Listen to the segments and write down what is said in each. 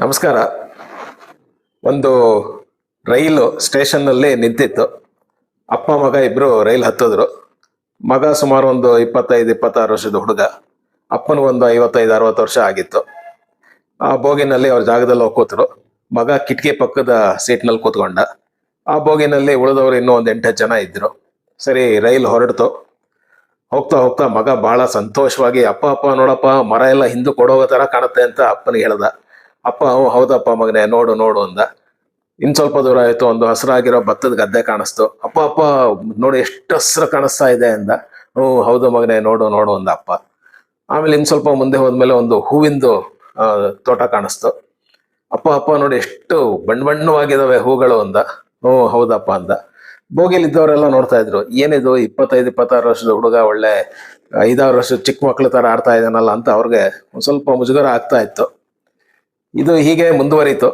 ನಮಸ್ಕಾರ. ಒಂದು ರೈಲು ಸ್ಟೇಷನ್ನಲ್ಲಿ ನಿಂತಿತ್ತು. ಅಪ್ಪ, ಮಗ ಇಬ್ಬರು ರೈಲ್ ಹತ್ತಿದ್ರು. ಮಗ ಸುಮಾರು ಒಂದು ಇಪ್ಪತ್ತೈದು, ಇಪ್ಪತ್ತಾರು ವರ್ಷದ ಹುಡುಗ. ಅಪ್ಪನ ಒಂದು ಐವತ್ತೈದು, ಅರವತ್ತು ವರ್ಷ ಆಗಿತ್ತು. ಆ ಬೋಗಿನಲ್ಲಿ ಅವ್ರ ಜಾಗದಲ್ಲಿ ಹೋಗಿ ಕೂತರು. ಮಗ ಕಿಟಕಿ ಪಕ್ಕದ ಸೀಟ್ನಲ್ಲಿ ಕೂತ್ಕೊಂಡ. ಆ ಬೋಗಿನಲ್ಲಿ ಉಳಿದವರು ಇನ್ನೂ ಒಂದು ಎಂಟು ಜನ ಇದ್ದರು ಸರಿ, ರೈಲ್ ಹೊರಡ್ತು. ಹೋಗ್ತಾ ಹೋಗ್ತಾ ಮಗ ಬಹಳ ಸಂತೋಷವಾಗಿ, ಅಪ್ಪ ಅಪ್ಪ, ನೋಡಪ್ಪ, ಮರ ಎಲ್ಲ ಹಿಂದೆ ಕೊಡೋ ಥರ ಕಾಣುತ್ತೆ ಅಂತ ಅಪ್ಪನಿಗೆ ಹೇಳ್ದ. ಅಪ್ಪ ಹೌದಪ್ಪ ಮಗನೇ, ನೋಡು ನೋಡು ಅಂದ. ಇನ್ ಸ್ವಲ್ಪ ದೂರ ಆಯ್ತು, ಒಂದು ಹಸಿರಾಗಿರೋ ಭತ್ತದ ಗದ್ದೆ ಕಾಣಿಸ್ತು. ಅಪ್ಪ ಅಪ್ಪ, ನೋಡಿ ಎಷ್ಟು ಹಸಿರು ಕಾಣಿಸ್ತಾ ಇದೆ ಅಂದ. ಹ್ಞೂ ಹೌದು ಮಗನೇ, ನೋಡು ನೋಡು ಅಂದ ಅಪ್ಪ. ಆಮೇಲೆ ಇನ್ ಸ್ವಲ್ಪ ಮುಂದೆ ಹೋದ್ಮೇಲೆ ಒಂದು ಹೂವಿಂದು ತೋಟ ಕಾಣಿಸ್ತು. ಅಪ್ಪ ಅಪ್ಪ, ನೋಡಿ ಎಷ್ಟು ಬಣ್ಣ ಬಣ್ಣವಾಗಿದಾವೆ ಹೂಗಳು ಅಂದ. ಹ್ಞೂ ಹೌದಪ್ಪ ಅಂದ. ಬೋಗಿಲಿ ಇದ್ದವರೆಲ್ಲ ನೋಡ್ತಾ ಇದ್ರು, ಏನಿದು, ಇಪ್ಪತ್ತೈದು, ಇಪ್ಪತ್ತಾರು ವರ್ಷದ ಹುಡುಗ ಒಳ್ಳೆ ಐದಾರು ವರ್ಷದ ಚಿಕ್ಕ ಮಕ್ಳು ತರ ಆಡ್ತಾ ಇದ್ದಾನಲ್ಲ ಅಂತ ಅವ್ರಿಗೆ ಒಂದ್ ಸ್ವಲ್ಪ ಮುಜುಗರ ಆಗ್ತಾ ಇತ್ತು. ಇದು ಹೀಗೆ ಮುಂದುವರಿತು.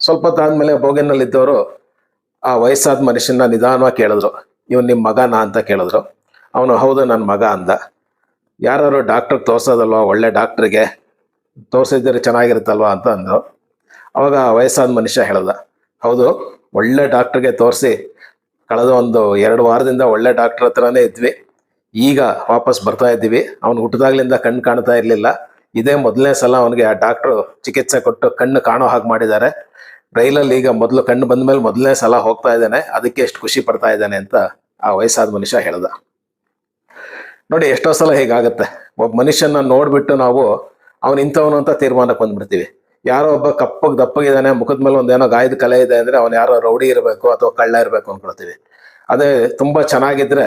ಸ್ವಲ್ಪ ಹೊತ್ತಾದ್ಮೇಲೆ ಬೋಗಿನಲ್ಲಿದ್ದವರು ಆ ವಯಸ್ಸಾದ ಮನುಷ್ಯನ ನಿಧಾನವಾಗಿ ಕೇಳಿದ್ರು. ಇವನು ನಿಮ್ಮ ಮಗನಾ ಅಂತ ಕೇಳಿದ್ರು. ಅವನು, ಹೌದು ನನ್ನ ಮಗ ಅಂದ. ಯಾರು ಡಾಕ್ಟರ್ ತೋರ್ಸೋದಲ್ವಾ? ಒಳ್ಳೆ ಡಾಕ್ಟ್ರಿಗೆ. ತೋರ್ಸಿದ್ರೆ ಚೆನ್ನಾಗಿರುತ್ತಲ್ವಾ ಅಂತ ಅಂದರು. ಅವಾಗ ಆ ವಯಸ್ಸಾದ ಮನುಷ್ಯ ಹೇಳ್ದ, ಹೌದು, ಒಳ್ಳೆ ಡಾಕ್ಟರ್ಗೆ ತೋರಿಸಿ. ಕಳೆದ ಒಂದು ಎರಡು ವಾರದಿಂದ ಒಳ್ಳೆ ಡಾಕ್ಟರ್ ಹತ್ರನೇ ಇದ್ವಿ. ಈಗ ವಾಪಸ್ ಬರ್ತಾ ಇದ್ದೀವಿ. ಅವ್ನು ಹುಟ್ಟಿದಾಗ್ಲಿಂದ ಕಣ್ಣು ಕಾಣ್ತಾ ಇರ್ಲಿಲ್ಲ. ಇದೇ ಮೊದಲನೇ ಸಲ ಅವನಿಗೆ ಆ ಡಾಕ್ಟ್ರು ಚಿಕಿತ್ಸೆ ಕೊಟ್ಟು ಕಣ್ಣು ಕಾಣೋ ಹಾಗೆ ಮಾಡಿದ್ದಾರೆ. ರೈಲಲ್ಲಿ ಈಗ ಮೊದಲು ಕಣ್ಣು ಬಂದ ಮೇಲೆ ಮೊದಲನೇ ಸಲ ಹೋಗ್ತಾ ಇದ್ದಾನೆ. ಅದಕ್ಕೆ ಎಷ್ಟು ಖುಷಿ ಪಡ್ತಾ ಇದ್ದಾನೆ ಅಂತ ಆ ವಯಸ್ಸಾದ ಮನುಷ್ಯ ಹೇಳ್ದ. ನೋಡಿ, ಎಷ್ಟೋ ಸಲ ಹೇಗಾಗುತ್ತೆ. ಒಬ್ಬ ಮನುಷ್ಯನ ನೋಡ್ಬಿಟ್ಟು ನಾವು ಅವನು ಇಂಥವನು ಅಂತ ತೀರ್ಮಾನಕ್ಕೆ ಬಂದ್ಬಿಡ್ತೀವಿ. ಯಾರೋ ಒಬ್ಬ ಕಪ್ಪಗೆ ದಪ್ಪಗಿದ್ದಾನೆ, ಮುಖದ ಮೇಲೆ ಒಂದೇನೋ ಗಾಯದ ಕಲೆ ಇದೆ ಅಂದ್ರೆ ಅವನು ಯಾರೋ ರೌಡಿ ಇರಬೇಕು ಅಥವಾ ಕಳ್ಳ ಇರಬೇಕು ಅನ್ಕೊಳ್ತೀವಿ. ಅದೇ ತುಂಬಾ ಚೆನ್ನಾಗಿದ್ರೆ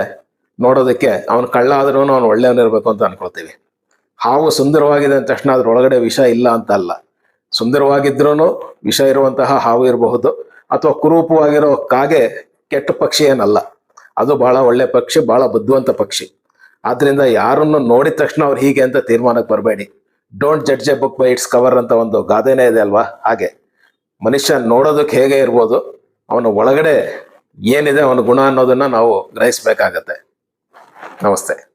ನೋಡೋದಕ್ಕೆ ಅವನು ಕಳ್ಳ ಆದ್ರೂ ಅವ್ನು ಒಳ್ಳೆಯವನಿರ್ಬೇಕು ಅಂತ ಅನ್ಕೊಳ್ತೀವಿ. ಹಾವು ಸುಂದರವಾಗಿದೆ ಅಂದ ತಕ್ಷಣ ಅದ್ರ ಒಳಗಡೆ ವಿಷ ಇಲ್ಲ ಅಂತ ಅಲ್ಲ. ಸುಂದರವಾಗಿದ್ರೂ ವಿಷ ಇರುವಂತಹ ಹಾವು ಇರಬಹುದು. ಅಥವಾ ಕುರೂಪವಾಗಿರೋ ಕಾಗೆ ಕೆಟ್ಟ ಪಕ್ಷಿ ಏನಲ್ಲ. ಅದು ಬಹಳ ಒಳ್ಳೆ ಪಕ್ಷಿ, ಬಹಳ ಬುದ್ಧಿವಂತ ಪಕ್ಷಿ. ಆದ್ರಿಂದ ಯಾರನ್ನು ನೋಡಿದ ತಕ್ಷಣ ಅವ್ರು ಹೀಗೆ ಅಂತ ತೀರ್ಮಾನಕ್ಕೆ ಬರಬೇಡಿ. Don't judge a book by its cover ಅಂತ ಒಂದು ಗಾದೆನೇ ಇದೆ ಅಲ್ವಾ? ಹಾಗೆ. ಮನುಷ್ಯ ನೋಡೋದಕ್ಕೆ ಹೇಗೆ ಇರ್ಬೋದು, ಅವನ ಒಳಗಡೆ ಏನಿದೆ, ಅವನ ಗುಣ ಅನ್ನೋದನ್ನ ನಾವು ಗ್ರಹಿಸ್ಬೇಕಾಗತ್ತೆ. ನಮಸ್ತೆ.